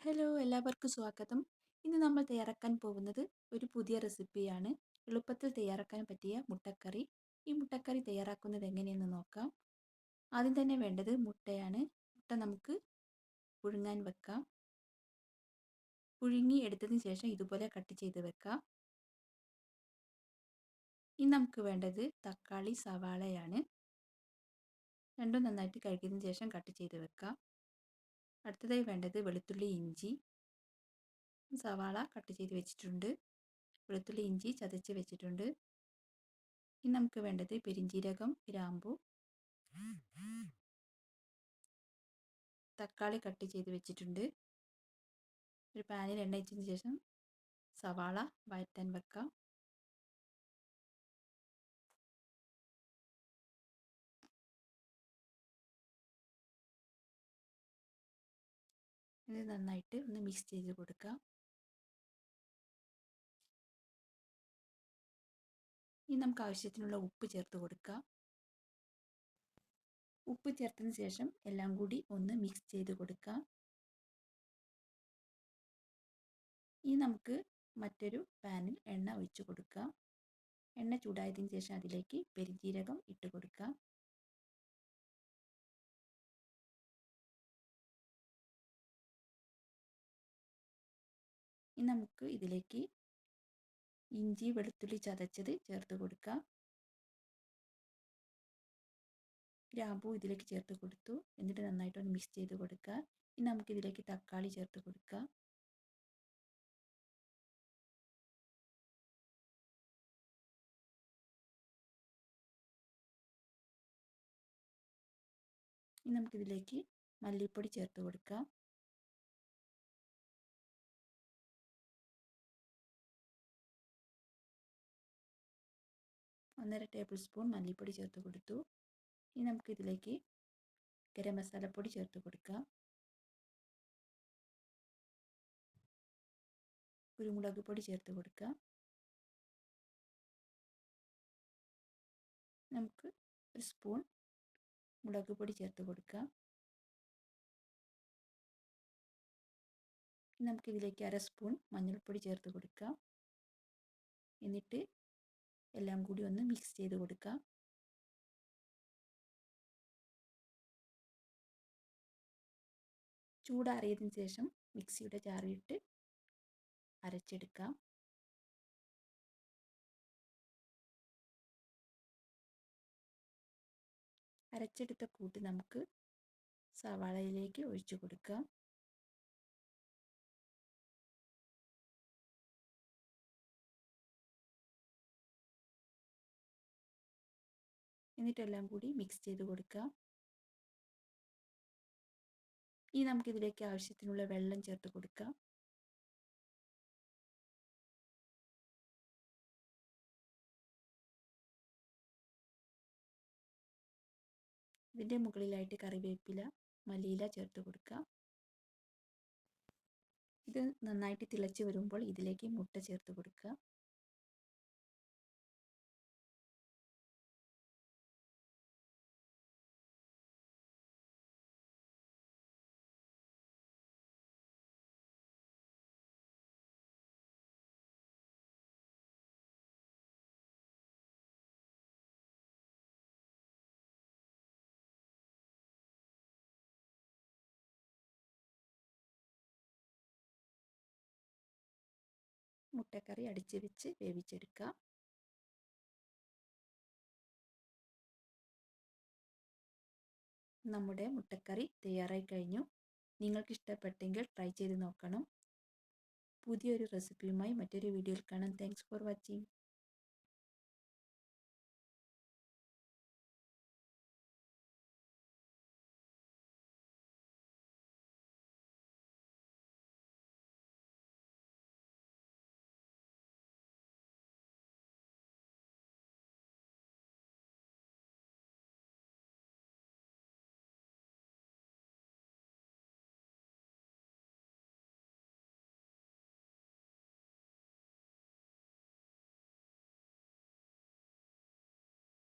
Hello എല്ലാവർക്കും സ്വാഗതം. ഇന്ന് നമ്മൾ തയ്യാറാക്കാൻ പോകുന്നത് ഒരു പുതിയ റെസിപ്പിയാണ്. എളുപ്പത്തിൽ തയ്യാറാക്കാൻ പറ്റിയ മുട്ടക്കറി. ഈ മുട്ടക്കറി തയ്യാറാക്കുന്നത് എങ്ങനെയെന്ന് നോക്കാം. ആദ്യം തന്നെ വേണ്ടത് മുട്ടയാണ്. മുട്ട നമുക്ക് പുഴുങ്ങാൻ വെക്കാം. പുഴുങ്ങി എടുത്തതിന് ശേഷം ഇതുപോലെ കട്ട് ചെയ്ത് വെക്കാം. ഇനി നമുക്ക് വേണ്ടത് തക്കാളി സവാളയാണ്. രണ്ടും നന്നായിട്ട് കഴുകിയതിന് ശേഷം കട്ട് ചെയ്ത് വെക്കാം. അടുത്തതായി വേണ്ടത് വെളുത്തുള്ളി ഇഞ്ചി സവാള കട്ട് ചെയ്ത് വെച്ചിട്ടുണ്ട്. വെളുത്തുള്ളി ഇഞ്ചി ചതച്ച് വെച്ചിട്ടുണ്ട്. ഇനി നമുക്ക് വേണ്ടത് പെരിഞ്ചീരകം ഗ്രാമ്പു തക്കാളി കട്ട് ചെയ്ത് വെച്ചിട്ടുണ്ട്. ഒരു പാനിൽ എണ്ണ വെച്ചതിന് ശേഷം സവാള വഴറ്റാൻ വെക്കാം. ഇത് നന്നായിട്ട് ഒന്ന് മിക്സ് ചെയ്ത് കൊടുക്കുക ഇനി നമുക്ക് ആവശ്യത്തിനുള്ള ഉപ്പ് ചേർത്ത് കൊടുക്കുക ഉപ്പ് ചേർത്തതിന് ശേഷം എല്ലാം കൂടി ഒന്ന് മിക്സ് ചെയ്ത് കൊടുക്കുക ഇനി നമുക്ക് മറ്റൊരു പാനിൽ എണ്ണ ഒഴിച്ച് കൊടുക്കുക എണ്ണ ചൂടായതിന് ശേഷം അതിലേക്ക് പെരുംജീരകം ഇട്ട് കൊടുക്കുക ഇനി നമുക്ക് ഇതിലേക്ക് ഇഞ്ചി വെളുത്തുള്ളി ചതച്ചത് ചേർത്ത് കൊടുക്കാം. ഗ്രാമ്പൂ ഇതിലേക്ക് ചേർത്ത് കൊടുത്തു. എന്നിട്ട് നന്നായിട്ട് ഒന്ന് മിക്സ് ചെയ്ത് കൊടുക്കുക. ഇനി നമുക്ക് ഇതിലേക്ക് തക്കാളി ചേർത്ത് കൊടുക്കാം. ഇനി നമുക്കിതിലേക്ക് മല്ലിപ്പൊടി ചേർത്ത് കൊടുക്കാം. ഒന്നര ടേബിൾ സ്പൂൺ മല്ലിപ്പൊടി ചേർത്ത് കൊടുത്തു. ഇനി നമുക്ക് ഇതിലേക്ക് ഗരം മസാലപ്പൊടി ചേർത്ത് കൊടുക്കാം. കുരുമുളക് പൊടി ചേർത്ത് കൊടുക്കാം. നമുക്ക് ഒരു സ്പൂൺ മുളക് പൊടി ചേർത്ത് കൊടുക്കാം. നമുക്കിതിലേക്ക് അര സ്പൂൺ മഞ്ഞൾപ്പൊടി ചേർത്ത് കൊടുക്കാം. എന്നിട്ട് എല്ലാം കൂടി ഒന്ന് മിക്സ് ചെയ്ത് കൊടുക്കുക ചൂടാറിയതിന് ശേഷം മിക്സിയുടെ ജാറിയിട്ട് അരച്ചെടുക്കാം. അരച്ചെടുത്ത കൂട്ട് നമുക്ക് സവാളയിലേക്ക് ഒഴിച്ചു കൊടുക്കാം. എന്നിട്ടെല്ലാം കൂടി മിക്സ് ചെയ്ത് കൊടുക്കുക. ഇനി നമുക്കിതിലേക്ക് ആവശ്യത്തിനുള്ള വെള്ളം ചേർത്ത് കൊടുക്കാം ഇതിന്റെ മുകളിലായിട്ട് കറിവേപ്പില മല്ലിയില ചേർത്ത് കൊടുക്കുക. ഇത് നന്നായിട്ട് തിളച്ച് വരുമ്പോൾ ഇതിലേക്ക് മുട്ട ചേർത്ത് കൊടുക്കുക. മുട്ടക്കറി അടിച്ച് വെച്ച് വേവിച്ചെടുക്കാം. നമ്മുടെ മുട്ടക്കറി തയ്യാറായി കഴിഞ്ഞു. നിങ്ങൾക്ക് ഇഷ്ടപ്പെട്ടെങ്കിൽ ട്രൈ ചെയ്ത് നോക്കണം. പുതിയൊരു റെസിപ്പിയുമായി മറ്റൊരു വീഡിയോയിൽ കാണാം. Thanks for watching